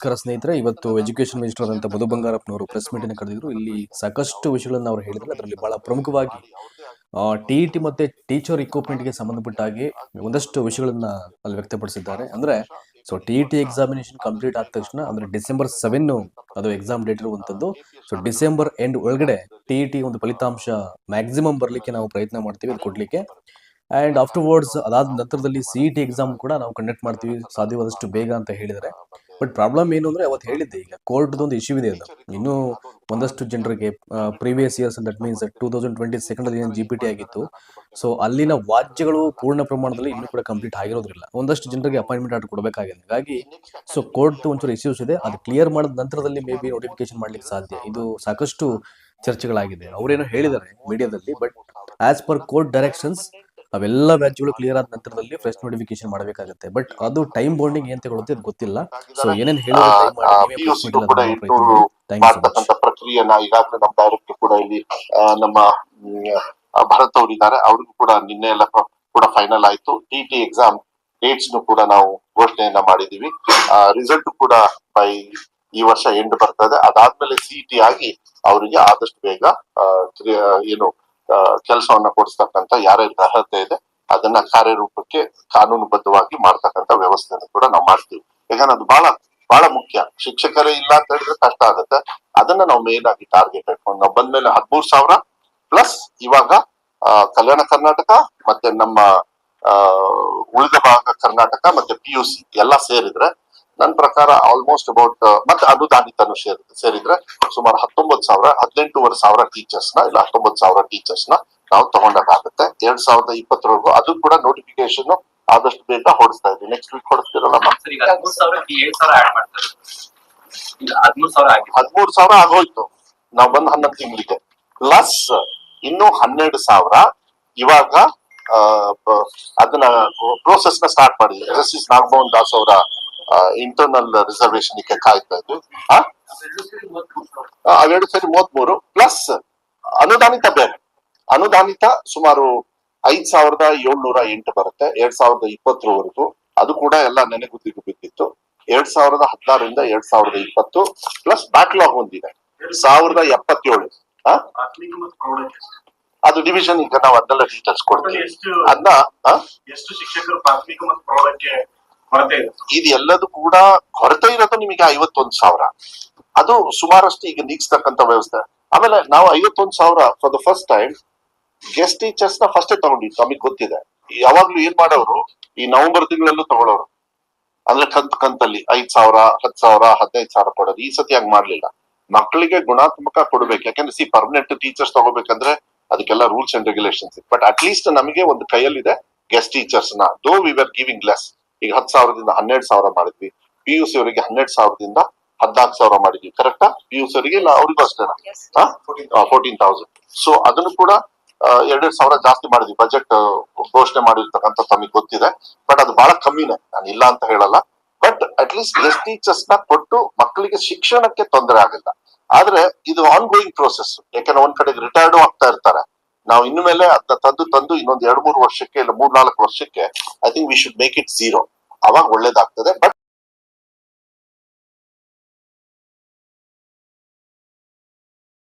ನಮಸ್ಕಾರ ಸ್ನೇಹಿತರೆ, ಇವತ್ತು ಎಜುಕೇಶನ್ ಮಿನಿಸ್ಟರ್ ಆದಂತ ಮಧು ಬಂಗಾರಪ್ಪನವರು ಪ್ರೆಸ್ ಮೀಟ್ ಅನ್ನು ಕರೆದಿದ್ರು. ಇಲ್ಲಿ ಸಾಕಷ್ಟು ವಿಷಯಗಳನ್ನ ಅವರು ಹೇಳಿದ್ರು. ಅದರಲ್ಲಿ ಬಹಳ ಪ್ರಮುಖವಾಗಿ ಟಿ ಮತ್ತೆ ಟೀಚರ್ ಇಕ್ವಿಪ್ಮೆಂಟ್ಗೆ ಸಂಬಂಧಪಟ್ಟ ಹಾಗೆ ಒಂದಷ್ಟು ವಿಷಯಗಳನ್ನ ಅಲ್ಲಿ ವ್ಯಕ್ತಪಡಿಸಿದ್ದಾರೆ. ಅಂದ್ರೆ so T E T examination complete ಆದ ತಕ್ಷಣ, ಅಂದ್ರೆ ಡಿಸೆಂಬರ್ ಸೆವೆನ್ ಅದು ಎಕ್ಸಾಮ್ ಡೇಟ್ ಇರುವಂತದ್ದು. ಸೊ ಡಿಸೆಂಬರ್ ಎಂಡ್ ಒಳಗಡೆ ಟಿ ಇ ಟಿ ಒಂದು ಫಲಿತಾಂಶ ಮ್ಯಾಕ್ಸಿಮಮ್ ಬರಲಿಕ್ಕೆ ನಾವು ಪ್ರಯತ್ನ ಮಾಡ್ತೀವಿ ಅದು ಕೊಡ್ಲಿಕ್ಕೆ. ಅಂಡ್ ಆಫ್ಟರ್ವರ್ಡ್ಸ್ ಅದಾದ ನಂತರದಲ್ಲಿ ಸಿ ಟಿ ಎಕ್ಸಾಮ್ ಕೂಡ ನಾವು ಕಂಡಕ್ಟ್ ಮಾಡ್ತೀವಿ. ಸಾಧ್ಯವಾದಷ್ಟು ಬೇಗ ಅಂತ ಹೇಳಿದ್ದಾರೆ. ಬಟ್ ಪ್ರಾಬ್ಲಮ್ ಏನು ಅಂದ್ರೆ ಅವತ್ತು ಹೇಳಿದ್ದೆ ಈಗ ಕೋರ್ಟ್ ಒಂದು ಇಶ್ಯೂ ಇದೆ ಅದು ಇನ್ನೂ ಒಂದಷ್ಟು ಜನರಿಗೆ previous years that means two thousand twenty second ಅಲ್ಲಿ ಏನು ಜಿ ಪಿ ಟಿ ಆಗಿತ್ತು ಸೊ ಅಲ್ಲಿನ ವಾದ್ಯಗಳು ಪೂರ್ಣ ಪ್ರಮಾಣದಲ್ಲಿ ಇನ್ನೂ ಕೂಡ ಕಂಪ್ಲೀಟ್ ಆಗಿರೋದ್ರಿಲ್ಲ ಒಂದಷ್ಟು ಜನರಿಗೆ ಅಪಾಯಿಂಟ್ಮೆಂಟ್ ಆರ್ಡರ್ ಕೊಡಬೇಕಾಗಿದೆ ಹಾಗಾಗಿ ಸೊ ಕೋರ್ಟ್ ಒಂಚೂರು ಇಶ್ಯೂಸ್ ಇದೆ ಅದು ಕ್ಲಿಯರ್ ಮಾಡಿದ ನಂತರದಲ್ಲಿ ಮೇ ಬಿ ನೋಟಿಫಿಕೇಶನ್ ಮಾಡ್ಲಿಕ್ಕೆ ಸಾಧ್ಯ ಇದು ಸಾಕಷ್ಟು ಚರ್ಚೆಗಳಾಗಿದೆ ಅವರೇನೋ ಹೇಳಿದ್ದಾರೆ ಮೀಡಿಯಾದಲ್ಲಿ but as per court directions ಅವೆಲ್ಲ ಬ್ಯಾಚ್ಗಳು ಕ್ಲಿಯರ್ ಆದ ನಂತರದಲ್ಲಿ ಫ್ರೆಶ್ ನೋಟಿಫಿಕೇಶನ್ ಮಾಡಬೇಕಾಗುತ್ತೆ. ಬಟ್ ಅದು ಟೈಮ್ ಬೌಂಡಿಂಗ್ ಏನ್ ತಗೊಳುತ್ತೆ ಅದು ಗೊತ್ತಿಲ್ಲ. ಸೊ ಏನೇನ್ ಹೇಳಿದ್ರೆ ಪ್ರಕ್ರಿಯೆನ ಈಗಾಗಲೇ ನಮ್ಮ ಡೈರೆಕ್ಟರ್ ಕೂಡ ಇಲ್ಲಿ ನಮ್ಮ ಮ್, ಭರತ್ ಅವರು ಇದ್ದಾರೆ. ಅವ್ರಿಗೂ ಕೂಡ ನಿನ್ನೆ ಎಲ್ಲ ಕೂಡ ಫೈನಲ್ ಆಯ್ತು. ಟಿ ಟಿ ಎಕ್ಸಾಮ್ ಡೇಟ್ಸ್ ಕೂಡ ನಾವು ಘೋಷಣೆಯನ್ನ ಮಾಡಿದೀವಿ ರಿಸಲ್ಟ್ ಕೂಡ ಬೈ ಈ ವರ್ಷ ಎಂಡ್ ಬರ್ತದೆ ಅದಾದ್ಮೇಲೆ ಸಿಇಟಿ ಆಗಿ ಅವರಿಗೆ ಆದಷ್ಟು ಬೇಗ ಏನು ಕೆಲಸವನ್ನ ಕೊಡಿಸ್ತಕ್ಕಂಥ ಯಾರ್ಯಾರಿಗೆ ಅರ್ಹತೆ ಇದೆ, ಅದನ್ನ ಕಾರ್ಯರೂಪಕ್ಕೆ ಕಾನೂನುಬದ್ಧವಾಗಿ ಮಾಡ್ತಕ್ಕಂಥ ವ್ಯವಸ್ಥೆಯನ್ನು ಕೂಡ ನಾವು ಮಾಡ್ತೀವಿ. ಯಾಕಂದ್ರೆ ಅದು ಬಹಳ ಬಹಳ ಮುಖ್ಯ. ಶಿಕ್ಷಕರೇ ಇಲ್ಲ ಅಂತ ಹೇಳಿದ್ರೆ ಕಷ್ಟ ಆಗುತ್ತೆ. ಅದನ್ನ ನಾವು ಮೇನ್ ಆಗಿ ಟಾರ್ಗೆಟ್ ಇಟ್ಕೊಂಡು ನಾವು ಬಂದ್ಮೇಲೆ ಹದಿಮೂರು ಸಾವಿರ ಪ್ಲಸ್ ಇವಾಗ ಕಲ್ಯಾಣ ಕರ್ನಾಟಕ ಮತ್ತೆ ನಮ್ಮ ಉಳಿದ ಭಾಗ ಕರ್ನಾಟಕ ಮತ್ತೆ ಪಿ ಯು ಸಿ ಎಲ್ಲ ಸೇರಿದ್ರೆ ನನ್ನ ಪ್ರಕಾರ ಆಲ್ಮೋಸ್ಟ್ ಅಬೌಟ್ ಮತ್ತೆ ಅನುದಾನಿತನು ಸೇರಿ ಸೇರಿದ್ರೆ ಸುಮಾರು ಹತ್ತೊಂಬತ್ತು ಸಾವಿರ ಹದಿನೆಂಟೂವರೆ ಸಾವಿರ ಟೀಚರ್ಸ್ನ ಇಲ್ಲ ಹತ್ತೊಂಬತ್ತು ಸಾವಿರ ಟೀಚರ್ಸ್ನ ನಾವು ತಗೊಂಡಾಗುತ್ತೆ ಎರಡ್ ಸಾವಿರದ ಇಪ್ಪತ್ತರವರೆಗೂ ಅದು ಕೂಡ ನೋಟಿಫಿಕೇಶನ್ ಆದಷ್ಟು ಬೇಗ ಹೊಡಿಸ್ತಾ ಇದ್ವಿ ನೆಕ್ಸ್ಟ್ ವೀಕ್ ಹೊಡಿಸ್ತಿರಲ್ಲ ಹದಿಮೂರು ಸಾವಿರ ಆಗೋಯ್ತು. ನಾವು ಬಂದ್ ಹನ್ನೊಂದು ತಿಂಗಳಿಗೆ. ಪ್ಲಸ್ ಇನ್ನು ಹನ್ನೆರಡು ಸಾವಿರ ಇವಾಗ ಅದನ್ನ ಪ್ರೋಸೆಸ್ನ ಸ್ಟಾರ್ಟ್ ಮಾಡಿದ್ವಿ ಜಸ್ಟಿಸ್ ನಾಗಮೋಹನ್ ದಾಸ್ ಅವರ ಇಂಟರ್ನಲ್ ರಿಸರ್ವೇಶನ್ಗೆ ಕಾಯ್ತಾ ಇದ್ವಿ. ಅವೆರಡು ಸೇರಿ ಮೂವತ್ಮೂರು. ಪ್ಲಸ್ ಅನುದಾನಿತ ಬೇರೆ ಅನುದಾನಿತ ಸುಮಾರು ಐದ್ ಸಾವಿರದ ಏಳ್ನೂರ ಎಂಟು ಬರುತ್ತೆ. ಎರಡ್ ಸಾವಿರದ ಇಪ್ಪತ್ತರವರೆಗೂ. ಅದು ಕೂಡ ಎಲ್ಲ ನೆನೆಗುದ್ದಿಗೆ ಬಿದ್ದಿತ್ತು. ಎರಡ್ ಸಾವಿರದ ಹದಿನಾರರಿಂದ ಎರಡ್ ಸಾವಿರದ ಇಪ್ಪತ್ತು. ಪ್ಲಸ್ ಬ್ಯಾಕ್ಲಾಗ್ ಒಂದಿದೆ. ಸಾವಿರದ ಎಪ್ಪತ್ತೇಳು. ಅದು ಡಿವಿಷನ್ ಈಗ ನಾವು ಅದನ್ನೆಲ್ಲ ಡೀಟೇಲ್ಸ್ ಕೊಡ್ತೀವಿ. ಅದನ್ನ ಎಷ್ಟು ಶಿಕ್ಷಕರು ಪ್ರಾಥಮಿಕ ಮತ್ತು ಪ್ರೌಢಕ್ಕೆ ಕೊರತೆ ಇದು. ಎಲ್ಲದೂ ಕೂಡ ಕೊರತೆ ಇರೋದು ನಿಮಗೆ ಐವತ್ತೊಂದು ಸಾವಿರ. ಅದು ಸುಮಾರಷ್ಟು ಈಗ ನೀಗಿಸ್ತಕ್ಕಂತ ವ್ಯವಸ್ಥೆ. ಆಮೇಲೆ ನಾವು ಐವತ್ತೊಂದು ಸಾವಿರ for the first time guest ಟೀಚರ್ಸ್ನ ಫಸ್ಟೇ ತಗೊಂಡಿದ್ದು, ನಮಗೆ ಗೊತ್ತಿದೆ. ಯಾವಾಗ್ಲೂ ಏನ್ ಮಾಡೋರು, ಈ ನವೆಂಬರ್ ತಿಂಗಳಲ್ಲೂ ತಗೊಳ್ಳೋರು ಅಂದ್ರೆ ಕಂತ್ ಕಂತಲ್ಲಿ ಐದ್ ಸಾವಿರ, ಹತ್ ಸಾವಿರ, ಹದಿನೈದು ಸಾವಿರ ಕೊಡೋದು. ಈ ಸತಿ ಹಂಗ್ ಮಾಡ್ಲಿಲ್ಲ. ಮಕ್ಕಳಿಗೆ ಗುಣಾತ್ಮಕ ಕೊಡ್ಬೇಕು. ಯಾಕಂದ್ರೆ ಸಿ ಪರ್ಮನೆಂಟ್ ಟೀಚರ್ಸ್ ತಗೋಬೇಕಂದ್ರೆ ಅದಕ್ಕೆಲ್ಲ rules and regulations but at least ನಮಗೆ ಒಂದು ಕೈಯಲ್ಲಿದೆ ಗೆಸ್ಟ್ ಟೀಚರ್ಸ್ನ ದೋ ವಿ ವರ್ ಗಿವಿಂಗ್ ಲೆಸ್ ಈಗ ಹತ್ತು ಸಾವಿರದಿಂದ ಹನ್ನೆರಡು ಸಾವಿರ ಮಾಡಿದ್ವಿ. ಪಿ ಯು ಸಿ ಅವರಿಗೆ ಹನ್ನೆರಡು ಸಾವಿರದಿಂದ ಹದಿನಾಲ್ಕು ಸಾವಿರ ಮಾಡಿದ್ವಿ. ಕರೆಕ್ಟಾ ಪಿ ಯು ಸಿ ಅವರಿಗೆ ಇಲ್ಲ ಅವ್ರಿಗೂ ಅಷ್ಟೇನಾ? ಫೋರ್ಟೀನ್ ತೌಸಂಡ್ ಸೊ ಅದನ್ನು ಕೂಡ ಎರಡೆರಡು ಸಾವಿರ ಜಾಸ್ತಿ ಮಾಡಿದ್ವಿ. ಬಜೆಟ್ ಘೋಷಣೆ ಮಾಡಿರ್ತಕ್ಕಂಥ ತಮಗೆ ಗೊತ್ತಿದೆ. ಬಟ್ ಅದು ಬಹಳ ಕಮ್ಮಿನೇ. ನಾನು ಇಲ್ಲ ಅಂತ ಹೇಳಲ್ಲ. ಬಟ್ ಅಟ್ ಲೀಸ್ಟ್ ಗೆಸ್ಟ್ ಟೀಚರ್ಸ್ನ ಕೊಟ್ಟು ಮಕ್ಕಳಿಗೆ ಶಿಕ್ಷಣಕ್ಕೆ ತೊಂದರೆ ಆಗಿಲ್ಲ. ಆದ್ರೆ ಇದು ಆನ್ ಗೋಯಿಂಗ್ ಪ್ರೋಸೆಸ್ ಯಾಕಂದ್ರೆ ಒಂದ್ ಕಡೆಗೆ ರಿಟೈರ್ಡ್ ಆಗ್ತಾ ಇರ್ತಾರೆ. ನಾವು ಇನ್ನು ಮೇಲೆ ಅದನ್ನ ತಂದು ತಂದು ಇನ್ನೊಂದ್ ಎರಡ್ ಮೂರು ವರ್ಷಕ್ಕೆ ಇಲ್ಲ, ಮೂರ್ ನಾಲ್ಕು ವರ್ಷಕ್ಕೆ I think we should make it zero ಅವಾಗ ಒಳ್ಳೇದಾಗ್ತದೆ ಬಟ್